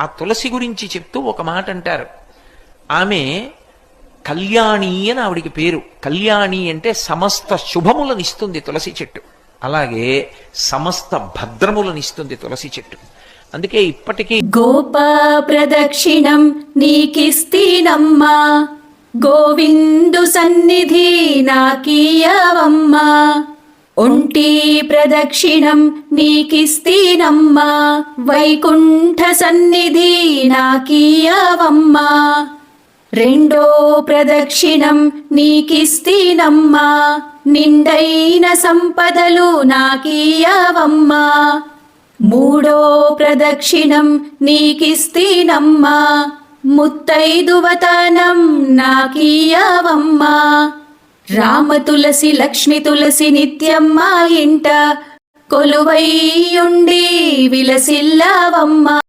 ఆ తులసి గురించి చెప్తూ ఒక మాట అంటారు. ఆమె కళ్యాణి అని ఆవిడికి పేరు. కళ్యాణి అంటే సమస్త శుభములనిస్తుంది తులసి చెట్టు. అలాగే సమస్త భద్రములనిస్తుంది తులసి చెట్టు. అందుకే ఇప్పటికీ గోపా ప్రదక్షిణం నీకిస్తీనమ్మా. గోవిందు సన్నిధి నాకీయవమ్మా. ఒంటి ప్రదక్షిణం నీకిస్తీనమ్మా వైకుంఠ సన్నిధి నాకీయవమ్మా. రెండో ప్రదక్షిణం నీకిస్తీనమ్మా నిండైన సంపదలు నాకీయవమ్మా. మూడో ప్రదక్షిణం నీకిస్తీనమ్మా ముత్తైదువతనం నాకీయవమ్మా. రామ తులసి లక్ష్మి తులసి నిత్యమ్మ ఇంట కొలువైయుండి విలసిల్లావమ్మ.